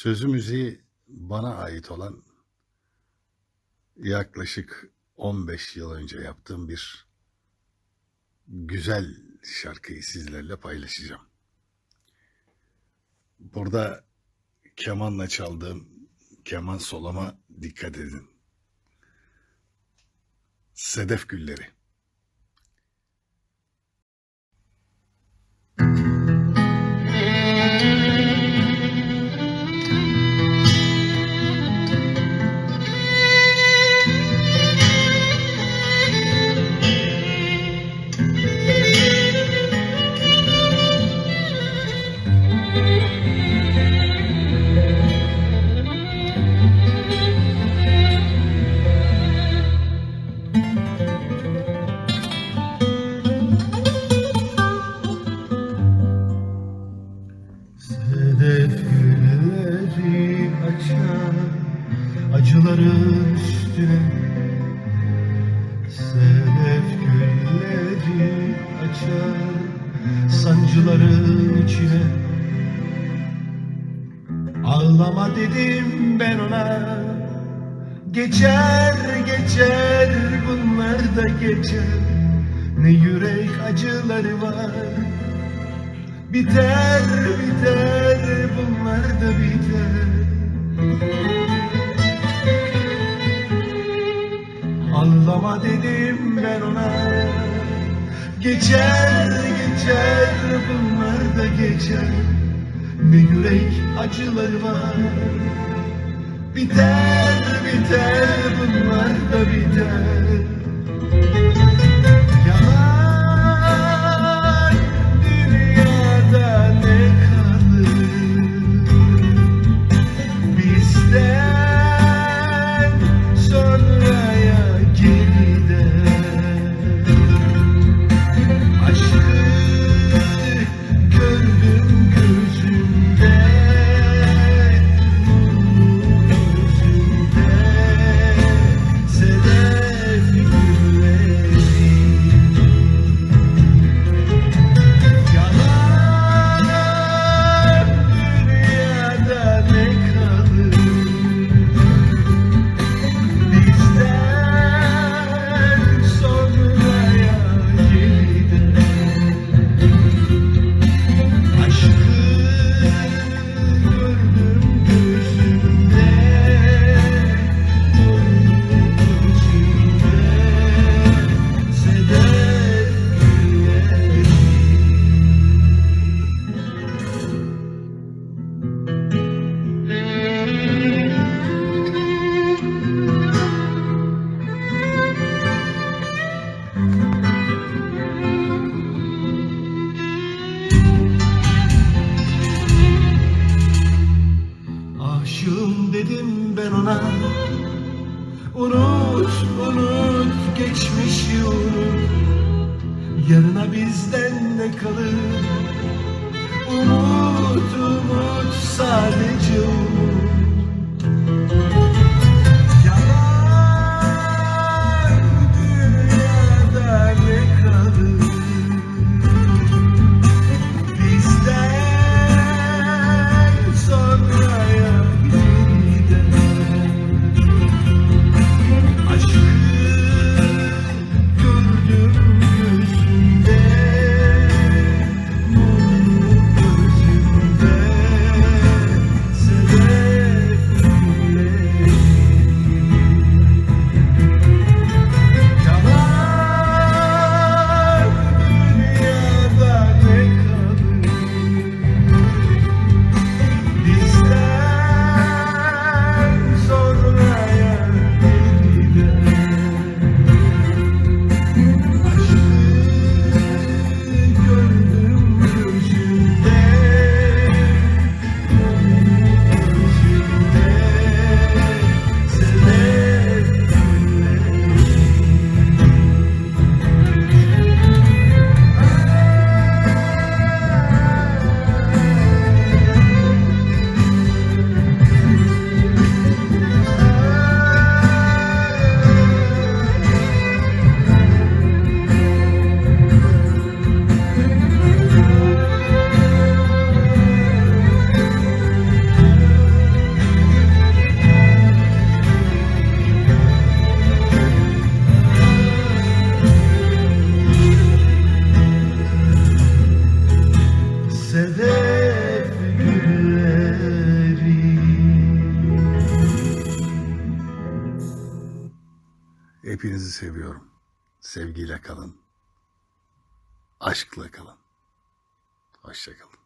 Sözü müziği bana ait olan yaklaşık 15 yıl önce yaptığım bir güzel şarkıyı sizlerle paylaşacağım. Burada kemanla çaldığım keman solama dikkat edin. Sedef Gülleri. Üstüne açar sancıların içine. Ağlama dedim ben ona Geçer geçer bunlar da geçer. Ne yürek acıları var Biter biter bunlar da biter ben ona. Geçer geçer bunlar da geçer. Ne yürek acıları var. Biter biter bunlar da biter Aşığım dedim ben ona. Unut, unut, geçmişi unut. Yarına bizden ne kalır? Umut, umut, sadece Hepinizi seviyorum. Sevgiyle kalın. Aşkla kalın. Hoşçakalın.